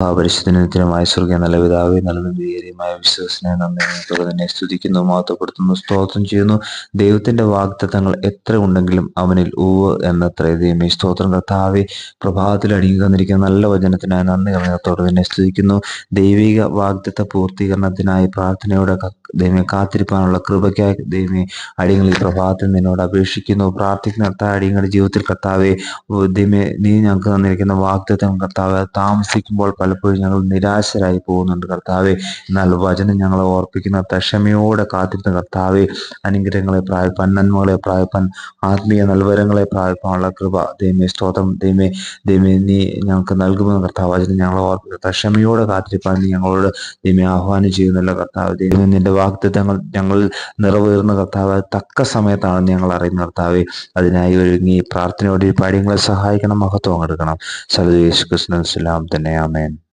പരിശുദ്ധനത്തിനുമായ സ്വർഗീയ നല്ല പിതാവ് നല്ല വിധേയമായ വിശ്വസനെ നന്ദി തന്നെ സ്തുതിക്കുന്നു മഹത്വപ്പെടുത്തുന്നു സ്തോത്രം ചെയ്യുന്നു. ദൈവത്തിന്റെ വാഗ്ദത്തങ്ങൾ എത്ര ഉണ്ടെങ്കിലും അവനിൽ ഊവ് എന്നത്ര. ദൈവമേ സ്തോത്രം കർത്താവെ പ്രഭാതത്തിൽ അടിങ്ങി തന്നിരിക്കുന്ന നല്ല വചനത്തിനായി നന്ദി കർമ്മത്തോടെ തന്നെ സ്തുതിക്കുന്നു. ദൈവിക വാഗ്ദത്ത പൂർത്തീകരണത്തിനായി പ്രാർത്ഥനയോടെ ദൈവമേ കാത്തിരിപ്പാനുള്ള കൃപയ്ക്കായി ദൈവമേ അടിയങ്ങൾ ഈ പ്രഭാതത്തിൽ നിന്നോട് അപേക്ഷിക്കുന്നു. പ്രാർത്ഥിക്കുന്ന കർത്താവ് അടിയങ്ങളുടെ ജീവിതത്തിൽ കർത്താവെ ദൈവമേ നീ ഞങ്ങൾക്ക് തന്നിരിക്കുന്ന വാക്തത്വം കർത്താവ് താമസിക്കുമ്പോൾ പലപ്പോഴും ഞങ്ങൾ നിരാശരായി പോകുന്നുണ്ട് കർത്താവെ. എന്നാൽ വചനം ഞങ്ങളെ ഓർപ്പിക്കുന്ന ക്ഷമയോടെ കാത്തിരുന്ന കർത്താവെ അനുഗ്രഹങ്ങളെ പ്രായപ്പാൻ നന്മകളെ പ്രായപ്പാൻ ആത്മീയ നൽവരങ്ങളെ പ്രായപ്പാനുള്ള കൃപ. ദൈവമേ സ്തോത്രം. ദൈവമേ ദൈവമേ നീ ഞങ്ങൾക്ക് നൽകുമെന്ന് കർത്താവ് വചനം ഞങ്ങളെ ഓർപ്പിക്കുന്ന ക്ഷമയോടെ കാത്തിരിപ്പാൻ നീ ഞങ്ങളോട് ദൈവമേ ആഹ്വാനം ചെയ്യുന്നില്ല കർത്താവ്. ദൈവമേ നിന്റെ വാഗ്ദത്തങ്ങൾ ഞങ്ങൾ നിറവേറുന്ന കർത്താവ് തക്ക സമയത്താണ് ഞങ്ങൾ അറിയുന്ന കർത്താവെ. അതിനായി ഒരുങ്ങി പ്രാർത്ഥനയോടെ പാടിയങ്ങളെ സഹായിക്കണം മഹത്വം എടുക്കണം. സലു യേശു കൃഷ്ണൻ തന്നെ ആമേൻ.